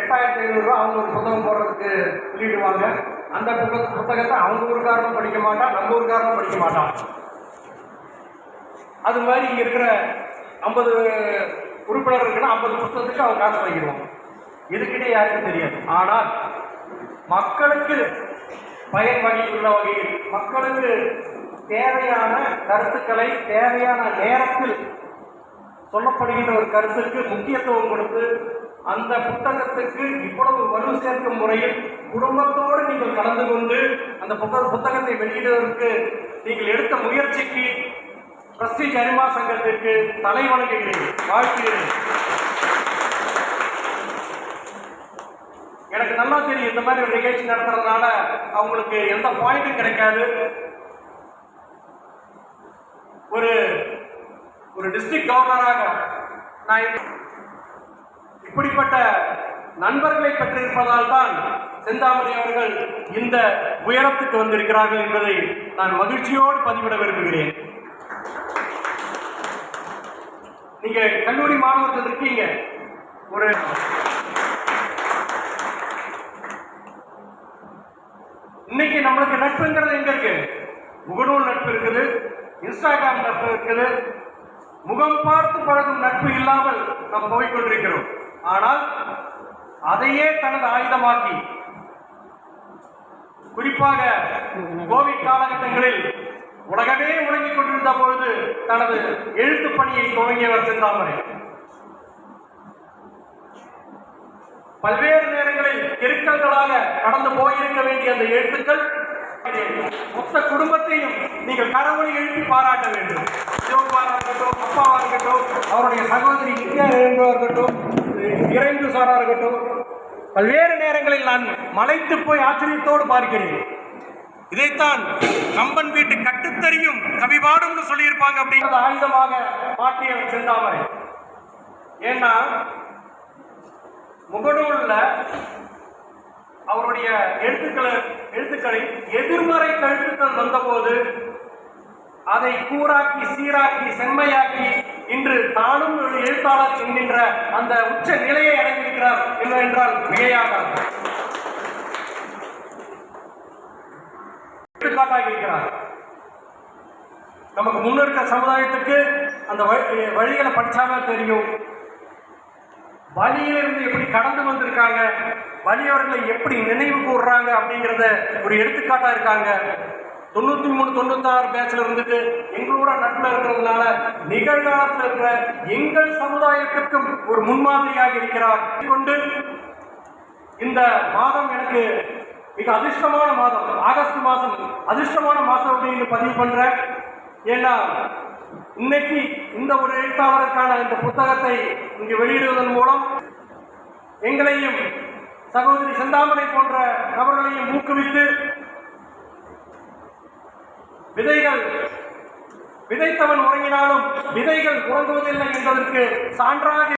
எட்டாயிரத்தி ஐநூறுரூவா அவங்க ஒரு புத்தகம் போடுறதுக்கு சொல்லிடுவாங்க. அந்த புத்தக புத்தகத்தை அவங்க ஊருக்காரனும் படிக்க மாட்டான் நம்ம ஊருக்காரனும் படிக்க மாட்டான். அது மாதிரி இங்கே இருக்கிற ஐம்பது உறுப்பினர் இருக்குன்னா ஐம்பது புத்தகத்துக்கு அவங்க காசு வாங்கிடுவாங்க. இதுக்கிட்டே யாருக்கும் தெரியாது. ஆனால் மக்களுக்கு பயன் வகையுள்ள வகையில் மக்களுக்கு தேவையான கருத்துக்களை தேவையான நேரத்தில் சொல்லப்படுகின்ற ஒரு கருத்துக்கு முக்கியத்துவம் கொடுத்து அந்த புத்தகத்துக்கு இவ்வளவு வலு சேர்க்கும் முறையில் குடும்பத்தோடு நீங்கள் கலந்து கொண்டு அந்த புத்தக புத்தகத்தை வெளியிடுவதற்கு நீங்கள் எடுத்த முயற்சிக்கு பிரஸ்டீஜ் அனிமா சங்கத்திற்கு தலை வணங்குகிறேன். வாழ்க்கிறேன் எனக்கு நல்லா தெரியும் இந்த மாதிரி ஒரு நிகழ்ச்சி நடத்துறதுனால அவங்களுக்கு எந்த பாயிண்ட்டும் கிடைக்காது. ஒரு ஒரு டிஸ்ட்ரிக்ட் கவர்னராக நான் இப்படிப்பட்ட நண்பர்களை பெற்றிருப்பதால் தான் செந்தாமரை அவர்கள் இந்த உயரத்துக்கு வந்திருக்கிறார்கள் என்பதை நான் மகிழ்ச்சியோடு பதிவிட விரும்புகிறேன். நீங்க கல்லூரி மாணவர்கள் இருக்கீங்க ஒரு இன்னைக்கு நம்மளுக்கு நட்புங்கிறது எங்க இருக்கு? முகநூல் நட்பு இருக்குது இன்ஸ்டாகிராம் நட்பு இருக்குது. முகம் பார்த்து பழகும் நட்பு இல்லாமல் நாம் போய்கொண்டிருக்கிறோம் ஆனால் அதையே தனது ஆயுதமாக்கி குறிப்பாக கோவிட் காலகட்டங்களில் உலகமே முடங்கிக் கொண்டிருந்த பொழுது தனது எழுத்து பணியை துவங்கியவர் செந்தாமரை பல்வேறு நேரங்களில் கிருக்கல்களாக கடந்து போயிருக்க வேண்டிய அந்த எழுத்துக்கள் மொத்த குடும்பத்தையும் நீங்கள் கடவுளை எழுப்பி பாராட்ட வேண்டும். சிவகுமாரா இருக்கட்டும் அப்பாவா இருக்கட்டும் அவருடைய சகோதரி இருக்கட்டும் இறைந்து சாரா இருக்கட்டும் பல்வேறு நேரங்களில் நான் மலைத்து போய் ஆச்சரியத்தோடு பார்க்கிறேன். இதைத்தான் கம்பன் வீட்டு கட்டுத்தறியும் கவிபாடும்னு சொல்லியிருப்பாங்க அப்படிங்கிறது ஆயுதமாக மாற்றிய செந்தாமரை. ஏன்னா முகநூலில் அவருடைய எழுத்துக்களை எழுத்துக்களை எதிர்மறை கருத்துக்கள் வந்தபோது அதை கூறாக்கி சீராக்கி செம்மையாக்கி இன்று தானும் ஒரு எழுத்தாளர் என்கின்ற அந்த உச்ச நிலையை அடைந்திருக்கிறார் என்னவென்றால் மிகையாகாது எடுத்துக்காட்டாக இருக்கிறார். நமக்கு முன்னிருக்கிற சமுதாயத்துக்கு அந்த வழி- வழிகளை படிச்சாதான் தெரியும். வழியிலிருந்து எப்படி கடந்து வந்திருக்காங்க வலியவர்களை எப்படி நினைவு கூறுறாங்க அப்படிங்கிறத ஒரு எடுத்துக்காட்டா இருக்காங்க. தொண்ணூத்தி மூணு தொண்ணூத்தாறு பேட்ச்ல இருந்துட்டு எங்களோட நட்புல இருக்கிறதுனால நிகழ்காலத்தில் இருக்கிற எங்கள் சமுதாயத்திற்கும் ஒரு முன்மாதிரியாக இருக்கிறார். கொண்டு இந்த மாதம் எனக்கு மிக அதிர்ஷ்டமான மாதம். ஆகஸ்ட் மாதம் அதிர்ஷ்டமான மாதம் அப்படின்னு பதிவு பண்றேன். ஏன்னா இன்னைக்கு இந்த ஒரு எழுத்தாளருக்கான இந்த புத்தகத்தை இங்கு வெளியிடுவதன் மூலம் எங்களையும் சகோதரி செந்தாமரை போன்ற நபர்களையும் ஊக்குவித்து விதைகள். விதைத்தவன் உறங்கினாலும் விதைகள் உறங்குவதில்லை என்பதற்கு சான்றாக